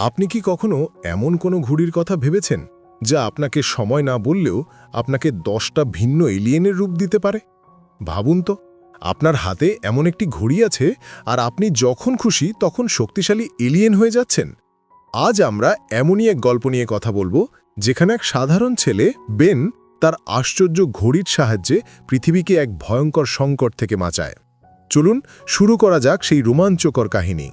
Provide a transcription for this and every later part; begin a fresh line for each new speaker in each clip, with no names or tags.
আপনি কি কখনো এমন কোনো ঘড়ির কথা ভেবেছেন যা আপনাকে সময় না বললেও আপনাকে দশটা ভিন্ন এলিয়েনের রূপ দিতে পারে? ভাবুন তো, আপনার হাতে এমন একটি ঘড়ি আছে আর আপনি যখন খুশি তখন শক্তিশালী এলিয়েন হয়ে যাচ্ছেন। আজ আমরা এমনই এক গল্প নিয়ে কথা বলব যেখানে এক সাধারণ ছেলে, বেন, তার আশ্চর্য ঘড়ির সাহায্যে পৃথিবীকে এক ভয়ঙ্কর সংকট থেকে বাঁচায়। চলুন শুরু করা যাক সেই রোমাঞ্চকর কাহিনী।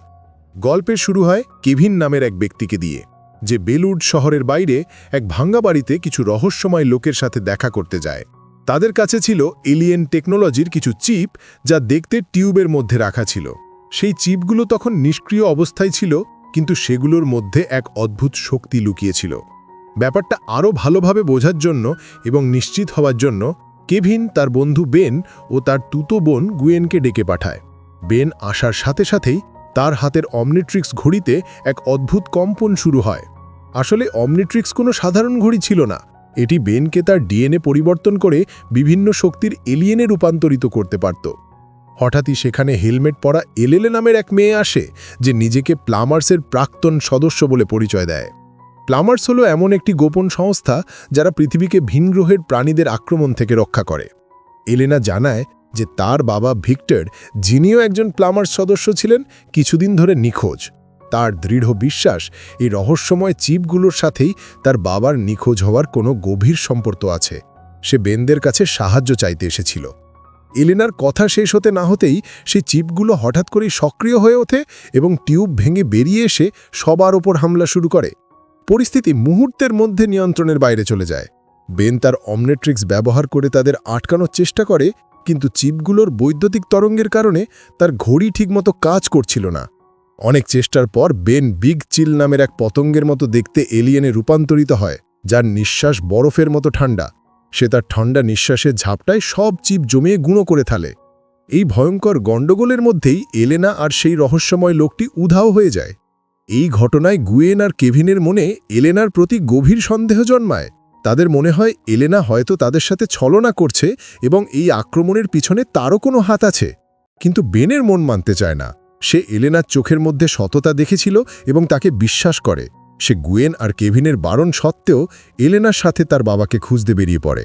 গল্পের শুরু হয় কেভিন নামের এক ব্যক্তিকে দিয়ে, যে বেলুড শহরের বাইরে এক ভাঙ্গা বাড়িতে কিছু রহস্যময় লোকের সাথে দেখা করতে যায়। তাদের কাছে ছিল এলিয়েন টেকনোলজির কিছু চিপ যা দেখতে টিউবের মধ্যে রাখা ছিল। সেই চিপগুলো তখন নিষ্ক্রিয় অবস্থায় ছিল, কিন্তু সেগুলোর মধ্যে এক অদ্ভুত শক্তি লুকিয়েছিল। ব্যাপারটা আরও ভালোভাবে বোঝার জন্য এবং নিশ্চিত হওয়ার জন্য কেভিন, তার বন্ধু বেন ও তার তুতো বোন গুয়েনকে ডেকে পাঠায়। বেন আসার সাথে সাথেই তার হাতের অমনিট্রিক্স ঘড়িতে এক অদ্ভুত কম্পন শুরু হয়। আসলে অমনিট্রিক্স কোনো সাধারণ ঘড়ি ছিল না। এটি বেনকে তার ডিএনএ পরিবর্তন করে বিভিন্ন শক্তির এলিয়েনে রূপান্তরিত করতে পারত। হঠাৎই সেখানে হেলমেট পরা এলএলএ নামের এক মেয়ে আসে, যে নিজেকে প্লামার্সের প্রাক্তন সদস্য বলে পরিচয় দেয়। প্লামার্স হলো এমন একটি গোপন সংস্থা যারা পৃথিবীকে ভিনগ্রহের প্রাণীদের আক্রমণ থেকে রক্ষা করে। এলেনা জানায় যে তার বাবা ভিক্টর, যিনিও একজন প্লামার্স সদস্য ছিলেন, কিছুদিন ধরে নিখোঁজ। তার দৃঢ় বিশ্বাস এই রহস্যময় চিপগুলোর সাথেই তার বাবার নিখোঁজ হওয়ার কোনো গভীর সম্পর্ক আছে। সে বেনদের কাছে সাহায্য চাইতে এসেছিল। এলেনার কথা শেষ হতে না হতেই সে চিপগুলো হঠাৎ করেই সক্রিয় হয়ে ওঠে এবং টিউব ভেঙে বেরিয়ে এসে সবার ওপর হামলা শুরু করে। পরিস্থিতি মুহূর্তের মধ্যে নিয়ন্ত্রণের বাইরে চলে যায়। বেন তার অমনেট্রিক্স ব্যবহার করে তাদের আটকানোর চেষ্টা করে, কিন্তু চিপগুলোর বৈদ্যুতিক তরঙ্গের কারণে তার ঘড়ি ঠিকমতো কাজ করছিল না। অনেক চেষ্টার পর বেন বিগ চিল নামের এক পতঙ্গের মতো দেখতে এলিয়েনে রূপান্তরিত হয়, যার নিঃশ্বাস বরফের মতো ঠান্ডা। সে তার ঠান্ডা নিঃশ্বাসের ঝাপটায় সব চিপ জমিয়ে গুঁড়ো করে থালে এই ভয়ঙ্কর গণ্ডগোলের মধ্যেই এলেনা আর সেই রহস্যময় লোকটি উধাও হয়ে যায়। এই ঘটনায় গুয়েন আর কেভিনের মনে এলেনার প্রতি গভীর সন্দেহ জন্মায়। তাদের মনে হয় এলেনা হয়তো তাদের সাথে ছলনা করছে এবং এই আক্রমণের পিছনে তারও কোনো হাত আছে। কিন্তু বেনের মন মানতে চায় না। সে এলেনার চোখের মধ্যে সততা দেখেছিল এবং তাকে বিশ্বাস করে। সে গুয়েন আর কেভিনের বারণ সত্ত্বেও এলেনার সাথে তার বাবাকে খুঁজতে বেরিয়ে পড়ে।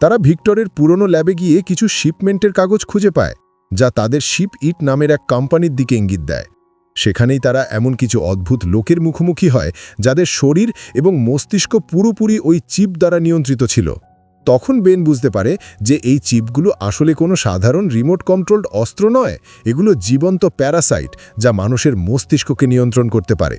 তারা ভিক্টরের পুরনো ল্যাবে গিয়ে কিছু শিপমেন্টের কাগজ খুঁজে পায়, যা তাদের শিপ ইট নামের এক কোম্পানির দিকে ইঙ্গিত দেয়। সেখানেই তারা এমন কিছু অদ্ভুত লোকের মুখোমুখি হয়, যাদের শরীর এবং মস্তিষ্ক পুরোপুরি ওই চিপ দ্বারা নিয়ন্ত্রিত ছিল। তখন বেন বুঝতে পারে যে এই চিপগুলো আসলে কোনো সাধারণ রিমোট কন্ট্রোলড অস্ত্র নয়, এগুলো জীবন্ত প্যারাসাইট যা মানুষের মস্তিষ্ককে নিয়ন্ত্রণ করতে পারে।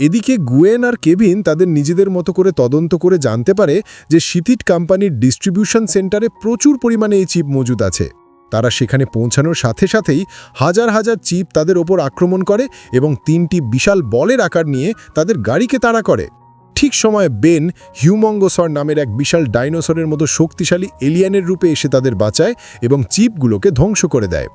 এদিকে গুয়েন আর কেভিন তাদের নিজেদের মতো করে তদন্ত করে জানতে পারে যে সিথিট কোম্পানির ডিস্ট্রিবিউশন সেন্টারে প্রচুর পরিমাণে এই চিপ মজুদ আছে। তারা সেখানে পৌঁছানোর সাথে সাথেই হাজার হাজার চিপ তাদের ওপর আক্রমণ করে এবং তিনটি বিশাল বলের আকার নিয়ে তাদের গাড়িকে তাড়া করে। ঠিক সময়ে বেন হিউমঙ্গসর নামের এক বিশাল ডাইনোসরের মতো শক্তিশালী এলিয়ানের রূপে এসে তাদের বাঁচায় এবং চিপগুলোকে ধ্বংস করে দেয়।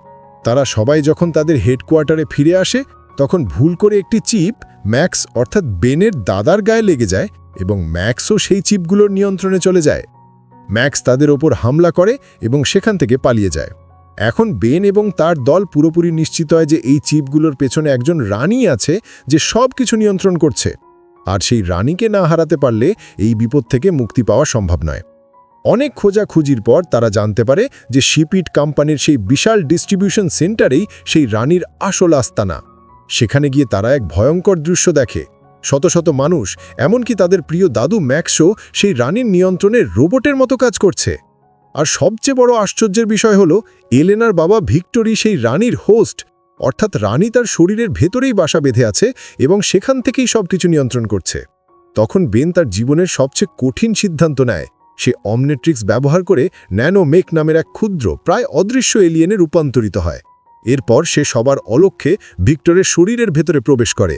তারা সবাই যখন তাদের হেডকোয়ার্টারে ফিরে আসে, তখন ভুল করে একটি চিপ, ম্যাক্স অর্থাৎ বেনের দাদার গায়ে লেগে যায় এবং ম্যাক্সও সেই চিপগুলোর নিয়ন্ত্রণে চলে যায়। ম্যাক্স তাদের ওপর হামলা করে এবং সেখান থেকে পালিয়ে যায়। এখন বেন এবং তার দল পুরোপুরি নিশ্চিত হয় যে এই চিপগুলোর পেছনে একজন রানী আছে যে সব কিছু নিয়ন্ত্রণ করছে। আর সেই রানীকে না হারাতে পারলে এই বিপদ থেকে মুক্তি পাওয়া সম্ভব নয়। অনেক খোঁজাখুঁজির পর তারা জানতে পারে যে শিপিট কোম্পানির সেই বিশাল ডিস্ট্রিবিউশন সেন্টারেই সেই রানীর আসল আস্তানা। সেখানে গিয়ে তারা এক ভয়ঙ্কর দৃশ্য দেখে। শত শত মানুষ, এমনকি তাদের প্রিয় দাদু ম্যাক্সও সেই রানীর নিয়ন্ত্রণে রোবটের মতো কাজ করছে। আর সবচেয়ে বড় আশ্চর্যের বিষয় হল, এলেনার বাবা ভিক্টোরি সেই রানীর হোস্ট অর্থাৎ রানী তার শরীরের ভেতরেই বাসা বেঁধে আছে এবং সেখান থেকেই সব কিছু নিয়ন্ত্রণ করছে। তখন বেন তার জীবনের সবচেয়ে কঠিন সিদ্ধান্ত নেয়। সে অমনেট্রিক্স ব্যবহার করে ন্যানো মেক নামের এক ক্ষুদ্র, প্রায় অদৃশ্য এলিয়েনে রূপান্তরিত হয়। এরপর সে সবার অলক্ষ্যে ভিক্টরের শরীরের ভেতরে প্রবেশ করে।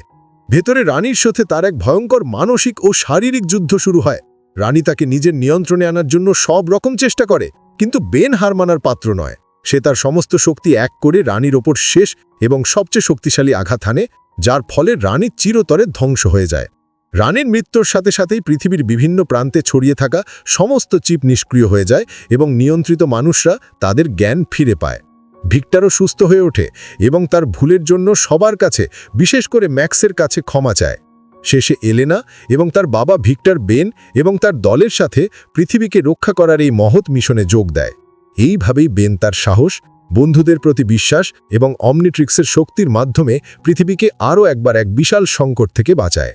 ভেতরে রানীর সাথে তার এক ভয়ঙ্কর মানসিক ও শারীরিক যুদ্ধ শুরু হয়। রানী তাকে নিজের নিয়ন্ত্রণে আনার জন্য সব রকম চেষ্টা করে, কিন্তু বেন হার মানার পাত্র নয়। সে তার সমস্ত শক্তি এক করে রানীর ওপর শেষ এবং সবচেয়ে শক্তিশালী আঘাত হানে, যার ফলে রানীর চিরতরে ধ্বংস হয়ে যায়। রানীর মৃত্যুর সাথে সাথেই পৃথিবীর বিভিন্ন প্রান্তে ছড়িয়ে থাকা সমস্ত চিপ নিষ্ক্রিয় হয়ে যায় এবং নিয়ন্ত্রিত মানুষরা তাদের জ্ঞান ফিরে পায়। ভিক্টারও সুস্থ হয়ে ওঠে এবং তার ভুলের জন্য সবার কাছে, বিশেষ করে ম্যাক্সের কাছে ক্ষমা চায়। শেষে এলেনা এবং তার বাবা ভিক্টর বেন এবং তার দলের সাথে পৃথিবীকে রক্ষা করার এই মহৎ মিশনে যোগ দেয়। এইভাবেই বেন তার সাহস, বন্ধুদের প্রতি বিশ্বাস এবং অমনিট্রিক্সের শক্তির মাধ্যমে পৃথিবীকে আরও একবার এক বিশাল সংকট থেকে বাঁচায়।